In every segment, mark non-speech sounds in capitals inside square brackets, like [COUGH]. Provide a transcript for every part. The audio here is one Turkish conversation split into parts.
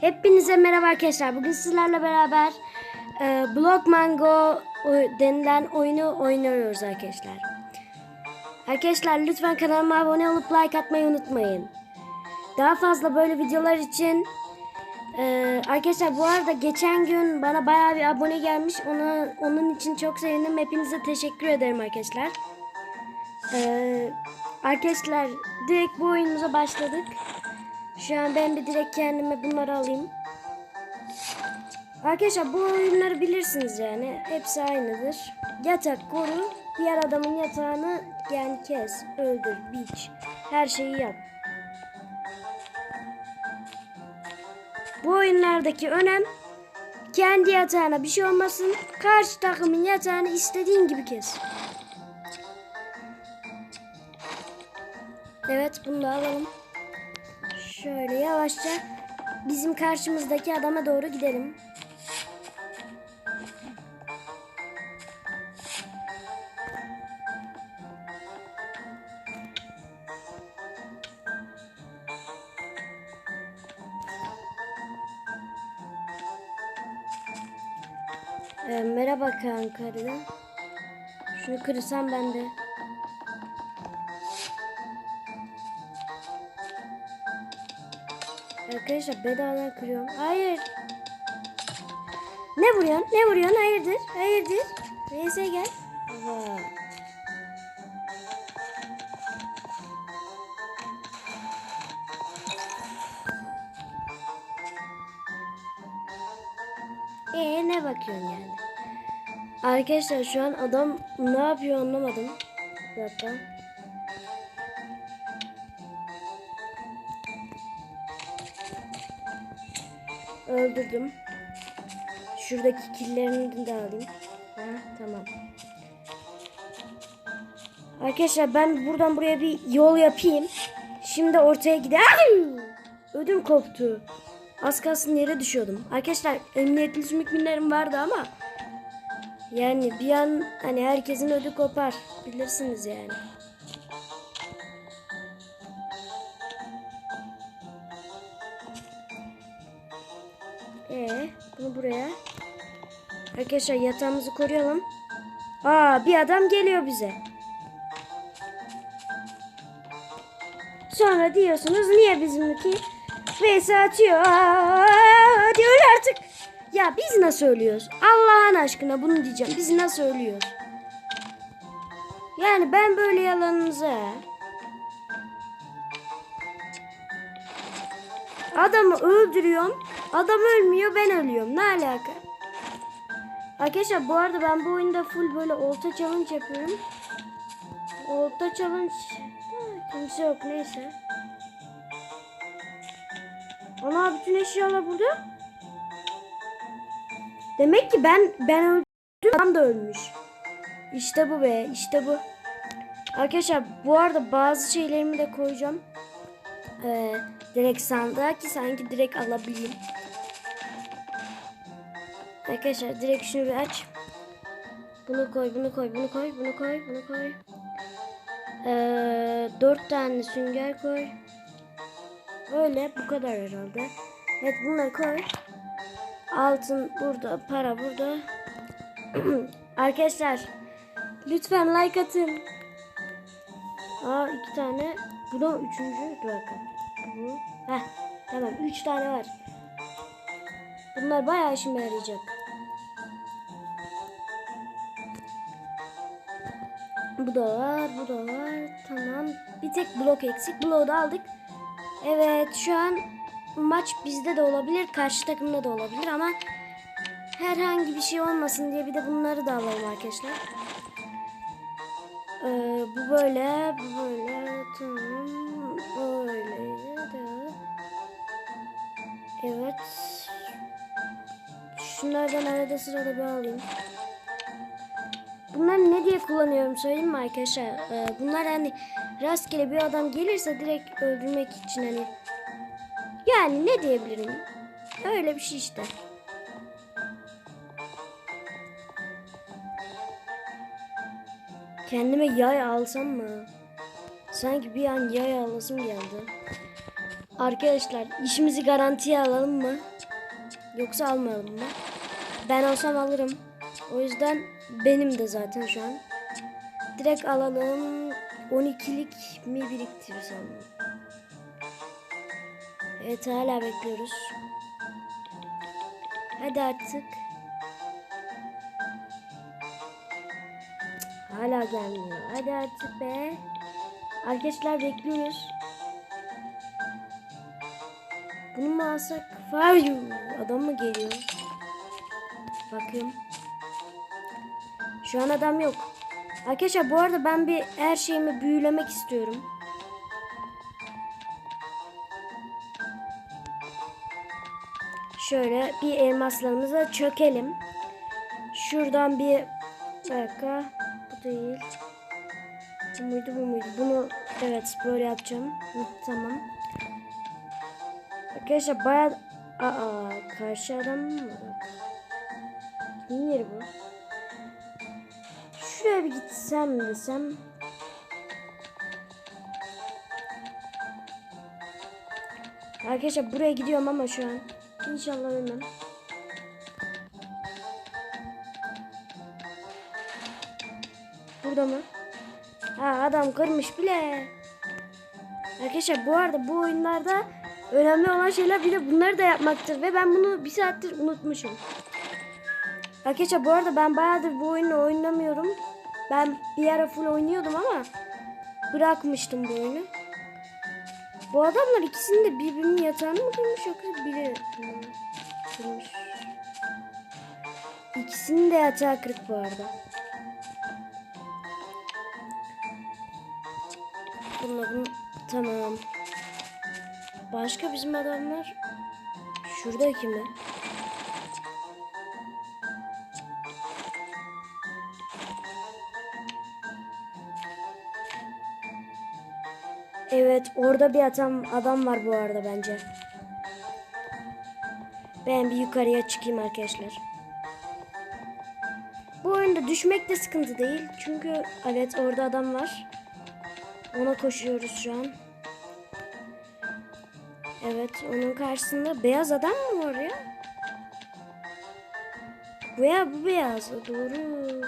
Hepinize merhaba arkadaşlar. Bugün sizlerle beraber e, Block Mango denilen oyunu oynuyoruz arkadaşlar. Arkadaşlar lütfen kanalıma abone olup like atmayı unutmayın. Daha fazla böyle videolar için e, arkadaşlar bu arada geçen gün bana bayağı bir abone gelmiş. Ona onun için çok sevindim. Hepinize teşekkür ederim arkadaşlar. E, arkadaşlar direkt bu oyunumuza başladık. Şu an ben bir direkt kendime bunları alayım. Arkadaşlar bu oyunları bilirsiniz yani. Hepsi aynıdır. Yatak koru. Diğer adamın yatağını yani kes, öldür, biç. Her şeyi yap. Bu oyunlardaki önem kendi yatağına bir şey olmasın. Karşı takımın yatağını istediğin gibi kes. Evet bunu da alalım. Şöyle yavaşça bizim karşımızdaki adama doğru gidelim. Ee, merhaba kanka dedi. Şunu kırsam ben de. Arkadaşlar bedavadan kırıyorum. Hayır. Ne vuruyorsun? Ne vuruyorsun? Hayırdır? Hayırdır? VS gel. Oha. Ee ne bakıyorsun yani? Arkadaşlar şu an adam ne yapıyor anlamadım. Bir dakika. Öldürdüm. Şuradaki killerini de alayım. Ha, tamam. Arkadaşlar ben buradan buraya bir yol yapayım. Şimdi ortaya gidelim. Ödüm koptu. Az kalsın yere düşüyordum. Arkadaşlar emniyetli sümükminlerim vardı ama yani bir an hani herkesin ödü kopar. Bilirsiniz yani. Ee, bunu buraya. Arkadaşlar yatağımızı koruyalım. Aa, bir adam geliyor bize. Sonra diyorsunuz niye bizimki vs atıyor? Diyor artık. Ya biz nasıl ölüyoruz? Allah'ın aşkına bunu diyeceğim. Biz nasıl ölüyoruz? Yani ben böyle yalanınıza Adamı öldürüyorum. Adam ölmüyor ben ölüyorum. Ne alaka? Arkadaşlar bu arada ben bu oyunda full böyle olta challenge yapıyorum. Olta challenge Ha, kimse yok neyse. Ana bütün eşyalar burada. Demek ki ben ben öldüm adam da ölmüş. İşte bu be işte bu. Arkadaşlar bu arada bazı şeylerimi de koyacağım. Ee, direkt sandığa ki sanki direkt alabileyim. Arkadaşlar direkt şunu bir aç. Bunu koy, bunu koy, bunu koy, bunu koy, bunu koy. Ee, dört tane sünger koy. Öyle bu kadar herhalde. Evet bunları koy. Altın burada, para burada. [CLEARS THROAT] Arkadaşlar lütfen like atın. Aa iki tane. Bu da üçüncü. Dur bakalım. Heh, tamam üç tane var. Bunlar bayağı işime yarayacak. Bu da var, bu da var. Tamam. Bir tek blok eksik. Bloğu da aldık. Evet, şu an maç bizde de olabilir, karşı takımda da olabilir ama herhangi bir şey olmasın diye bir de bunları da alalım arkadaşlar. Ee, bu böyle, bu böyle, tamam, böyle de. Evet. Şunlardan arada sırada bir alayım. Bunları ne diye kullanıyorum söyleyeyim mi arkadaşlar? Ee, bunlar hani rastgele bir adam gelirse direkt öldürmek için hani. Yani ne diyebilirim? Öyle bir şey işte. Kendime yay alsam mı? Sanki bir an yay alasım geldi. Arkadaşlar işimizi garantiye alalım mı? Yoksa almayalım mı? Ben olsam alırım. O yüzden benim de zaten şu an. Direkt alalım. 12'lik mi biriktirsem? Evet hala bekliyoruz. Hadi artık. Hala gelmiyor. Hadi artık be. Arkadaşlar bekliyoruz. Bunu mu alsak? Fayu. Adam mı geliyor? Bakayım. Şu an adam yok. Arkadaşlar bu arada ben bir her şeyimi büyülemek istiyorum. Şöyle bir elmaslarımıza çökelim. Şuradan bir dakika. Bu değil. Bu muydu bu muydu? Bunu evet böyle yapacağım. Tamam. Arkadaşlar baya... Aa karşı adam mı? Kimin yeri bu? Şuraya bir gitsem desem. Arkadaşlar buraya gidiyorum ama şu an. İnşallah ölmem. Burada mı? Ha adam kırmış bile. Arkadaşlar bu arada bu oyunlarda önemli olan şeyler bir de bunları da yapmaktır ve ben bunu bir saattir unutmuşum. Arkadaşlar bu arada ben bayağıdır bu oyunu oynamıyorum. Ben bir ara full oynuyordum ama bırakmıştım bu oyunu. Bu adamlar ikisinin de birbirinin yatağını mı kırmış yoksa biri kırmış? İkisinin de yatağı kırık bu arada. Bunların tamam. Başka bizim adamlar şuradaki mi? Evet orada bir adam adam var bu arada bence. Ben bir yukarıya çıkayım arkadaşlar. Bu oyunda düşmek de sıkıntı değil. Çünkü evet orada adam var. Ona koşuyoruz şu an. Evet onun karşısında beyaz adam mı var ya? Bu ya bu beyaz. Doğru.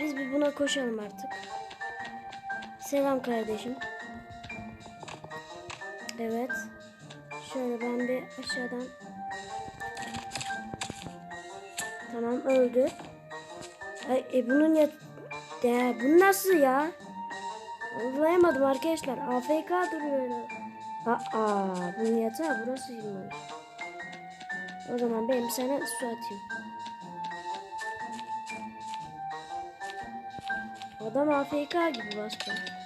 Biz bir buna koşalım artık. Selam kardeşim. Evet. Şöyle ben bir aşağıdan. Tamam öldü. Ay, e bunun ya... De, bu nasıl ya? Anlayamadım arkadaşlar. AFK duruyor. Aa, bunun yatağı burasıymış. O zaman benim sana su atayım. Adam AFK gibi bastı.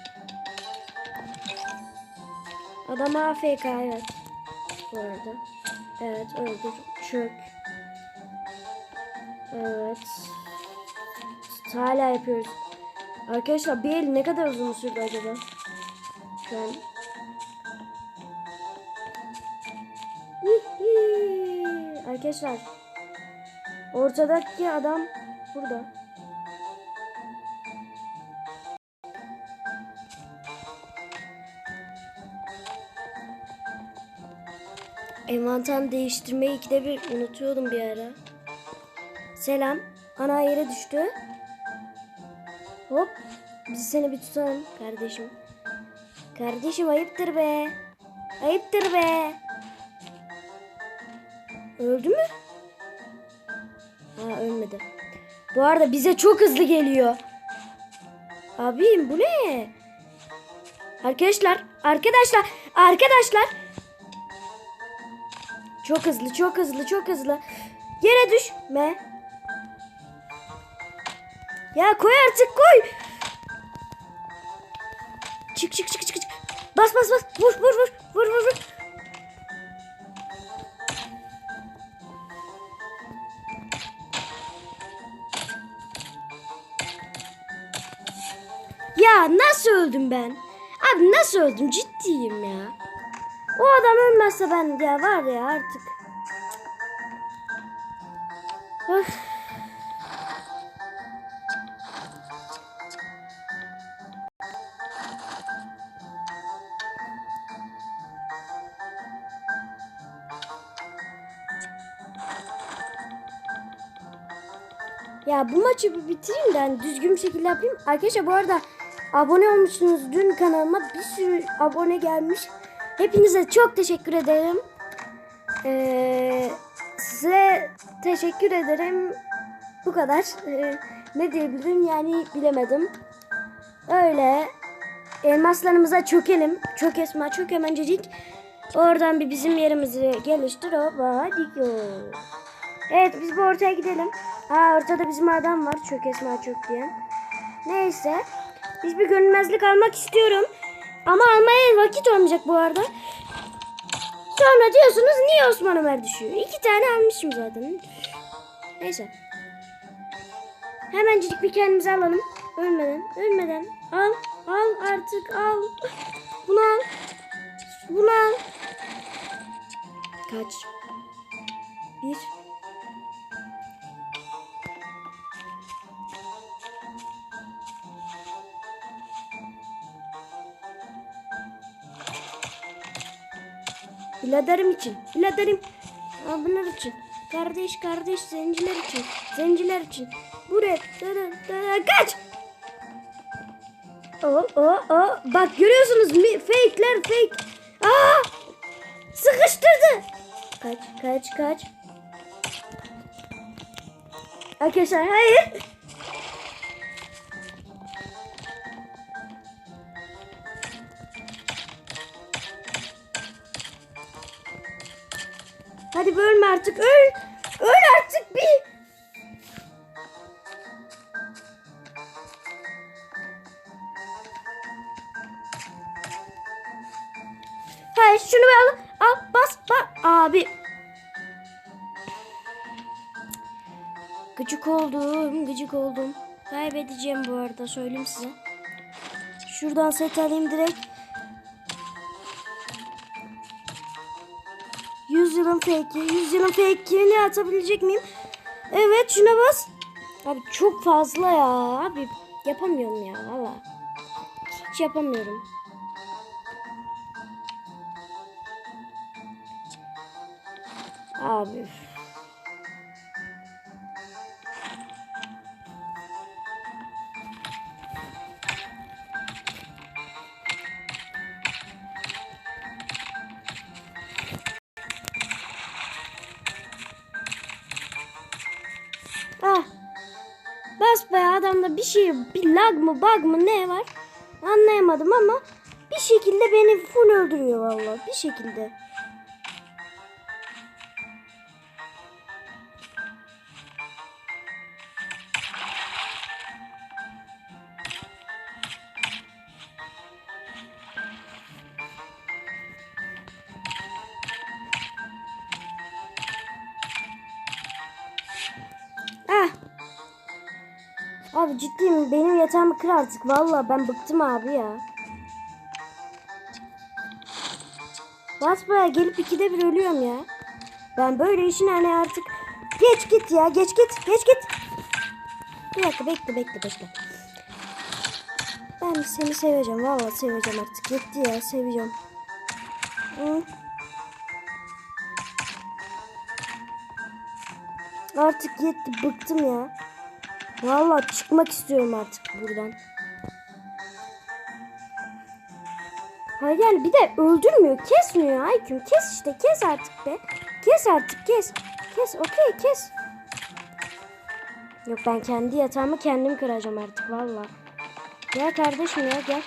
Adam AFK evet. Bu arada. Evet öldür. Çök. Evet. Hala yapıyoruz. Arkadaşlar bir el ne kadar uzun sürdü acaba? Şu an. Arkadaşlar. Ortadaki adam burada. Envanter değiştirmeyi ikide bir unutuyordum bir ara. Selam. Ana yere düştü. Hop. Biz seni bir tutalım kardeşim. Kardeşim ayıptır be. Ayıptır be. Öldü mü? Ha ölmedi. Bu arada bize çok hızlı geliyor. Abim bu ne? Arkadaşlar, arkadaşlar, arkadaşlar. Çok hızlı, çok hızlı, çok hızlı. Yere düşme. Ya koy artık koy. Çık çık çık çık. çık. Bas bas bas. Vur vur vur. Vur vur vur. Ya nasıl öldüm ben? Abi nasıl öldüm? Ciddiyim ya. O adam ölmezse ben ya var ya artık. Öf. Ya bu maçı bir bitireyim de hani düzgün bir şekilde yapayım. Arkadaşlar bu arada abone olmuşsunuz dün kanalıma bir sürü abone gelmiş. Hepinize çok teşekkür ederim. Ee, size teşekkür ederim. Bu kadar. Ee, ne diyebilirim yani bilemedim. Öyle. Elmaslarımıza çökelim. Çök Esma çök hemencecik. Oradan bir bizim yerimizi geliştir. Hoppa go. Evet biz bu ortaya gidelim. Ha ortada bizim adam var. Çök Esma çök diyen. Neyse. Biz bir görünmezlik almak istiyorum. Ama almaya vakit olmayacak bu arada. Sonra diyorsunuz niye Osman Ömer düşüyor? İki tane almışım zaten. Neyse. Hemencik bir kendimize alalım. Ölmeden, ölmeden. Al, al artık al. Bunu al. Bunu al. Kaç? Bir. Biraderim için. Biraderim. Abiler için. Kardeş kardeş zenciler için. Zenciler için. Buraya. Da, da, da, kaç. O o o. Bak görüyorsunuz? Fake'ler fake. Aa! Sıkıştırdı. Kaç kaç kaç. Arkadaşlar hayır. Şunu bir al. Al bas bas. Abi. Gıcık oldum. Gıcık oldum. Kaybedeceğim bu arada söyleyeyim size. Şuradan set alayım direkt. 100 yılın fake'i. 100 yılın fake'ini atabilecek miyim? Evet şuna bas. Abi çok fazla ya. Abi yapamıyorum ya valla. Hiç yapamıyorum. Abi. Ah. Bas be adamda bir şey bir lag mı bug mı ne var anlayamadım ama bir şekilde beni full öldürüyor vallahi bir şekilde. Abi ciddiyim benim yatağımı kır artık. Vallahi ben bıktım abi ya. Basbaya gelip ikide bir ölüyorum ya. Ben böyle işin hani artık geç git ya geç git geç git. Bir dakika bekle bekle bekle. Ben seni seveceğim vallahi seveceğim artık yetti ya seveceğim. Hı. Artık yetti bıktım ya. Vallahi çıkmak istiyorum artık buradan. Hayır yani bir de öldürmüyor, kesmiyor Ayküm. Kes işte, kes artık be. Kes artık, kes. Kes, okey, kes. Yok ben kendi yatağımı kendim kıracağım artık valla. Gel kardeşim ya gel.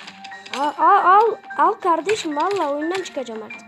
Al, al, al, al kardeşim valla oyundan çıkacağım artık.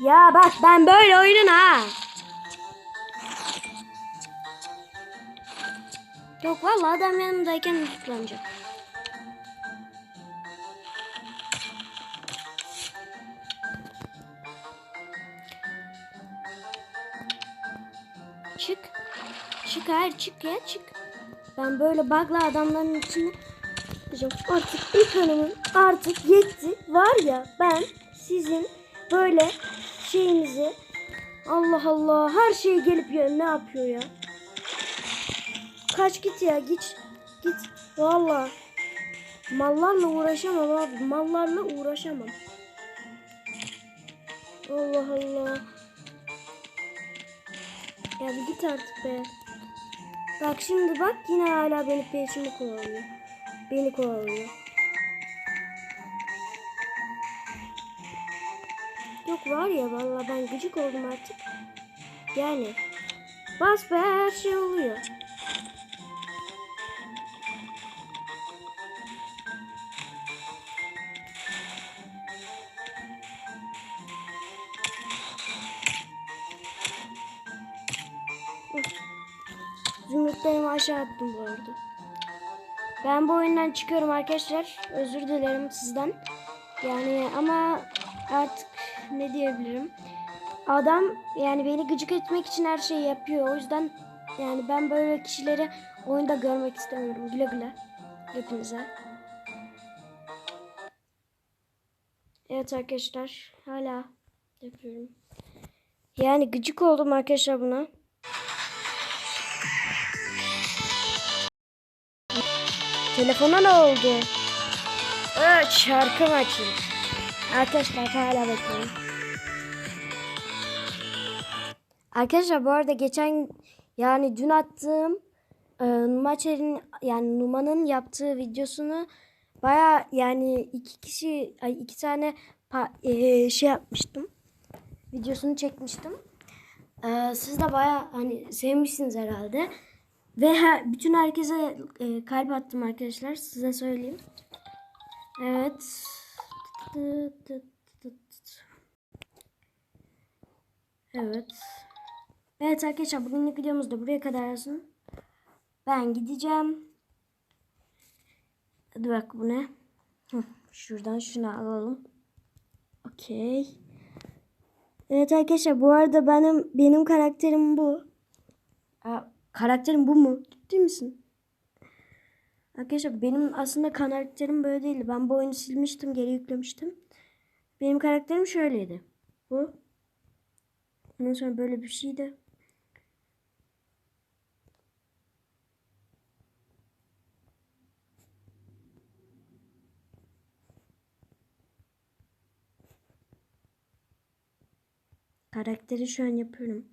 Ya bak ben böyle oyunun ha. Yok vallahi adam yanımdayken tutuklanacak. Çık. Çık hayır çık ya çık. Ben böyle bug'la adamların içine Hocam artık ilk hanımın artık yetti. Var ya ben sizin böyle şeyinizi Allah Allah her şey gelip ya ne yapıyor ya? Kaç git ya git git. Valla mallarla uğraşamam abi mallarla uğraşamam. Allah Allah. Ya bir git artık be. Bak şimdi bak yine hala beni peşimi kovalıyor. Beni kovalıyor. Yok var ya vallahi ben gıcık oldum artık. Yani bas be her şey oluyor. Zümrütlerimi aşağı attım bu arada. Ben bu oyundan çıkıyorum arkadaşlar. Özür dilerim sizden. Yani ama artık ne diyebilirim? Adam yani beni gıcık etmek için her şeyi yapıyor. O yüzden yani ben böyle kişileri oyunda görmek istemiyorum. Güle güle hepinize. Evet arkadaşlar hala yapıyorum. Yani gıcık oldum arkadaşlar buna. Telefona ne oldu? Evet şarkı maçı. Arkadaşlar hala bekliyorum. Arkadaşlar bu arada geçen yani dün attığım e, Numaçer'in yani Numan'ın yaptığı videosunu baya yani iki kişi ay iki tane pa- e, şey yapmıştım. Videosunu çekmiştim. E, siz de baya hani sevmişsiniz herhalde. Ve her, bütün herkese e, kalp attım arkadaşlar. Size söyleyeyim. Evet. Evet. Evet arkadaşlar bugünlük videomuz da buraya kadar olsun. Ben gideceğim. Hadi bak bu ne? Şuradan şunu alalım. Okey. Evet arkadaşlar bu arada benim benim karakterim bu. Aa, karakterim bu mu? Ciddi misin? Arkadaşlar benim aslında karakterim böyle değildi. Ben bu oyunu silmiştim, geri yüklemiştim. Benim karakterim şöyleydi. Bu. Ondan sonra böyle bir şeydi. Karakteri şu an yapıyorum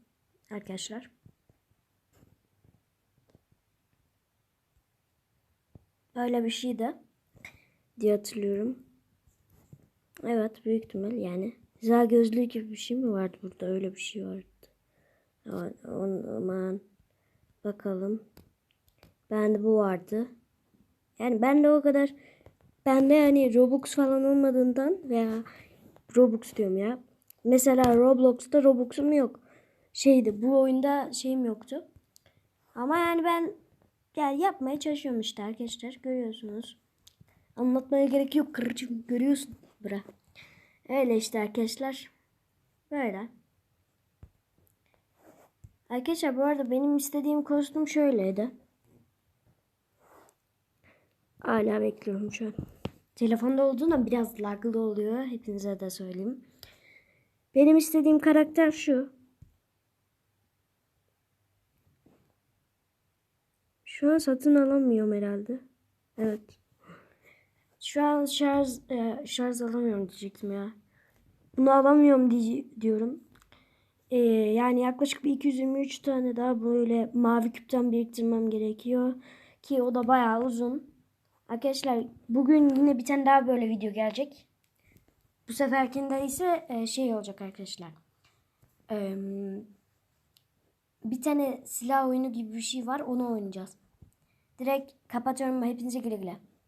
arkadaşlar. Böyle bir şeydi diye hatırlıyorum. Evet büyük ihtimal yani. Güzel gözlüğü gibi bir şey mi vardı burada? Öyle bir şey vardı. Zaman bakalım. Bende bu vardı. Yani ben de o kadar bende yani Robux falan olmadığından veya Robux diyorum ya. Mesela Roblox'ta Robux'um yok. Şeydi bu oyunda şeyim yoktu. Ama yani ben yani yapmaya çalışıyorum işte arkadaşlar. Görüyorsunuz. Anlatmaya gerek yok kırıcım. Görüyorsun. Bırak. Öyle işte arkadaşlar. Böyle. Arkadaşlar bu arada benim istediğim kostüm şöyleydi. Hala bekliyorum şu an. Telefonda olduğunda biraz laglı oluyor. Hepinize de söyleyeyim. Benim istediğim karakter şu. Şu an satın alamıyorum herhalde. Evet. Şu an şarj e, şarj alamıyorum diyecektim ya. Bunu alamıyorum diye, diyorum. E, yani yaklaşık bir 223 tane daha böyle mavi küpten biriktirmem gerekiyor. Ki o da bayağı uzun. Arkadaşlar bugün yine bir tane daha böyle video gelecek. Bu seferkinde ise e, şey olacak arkadaşlar. Bir tane silah oyunu gibi bir şey var. Onu oynayacağız. Direkt kapatıyorum. Hepinize güle güle.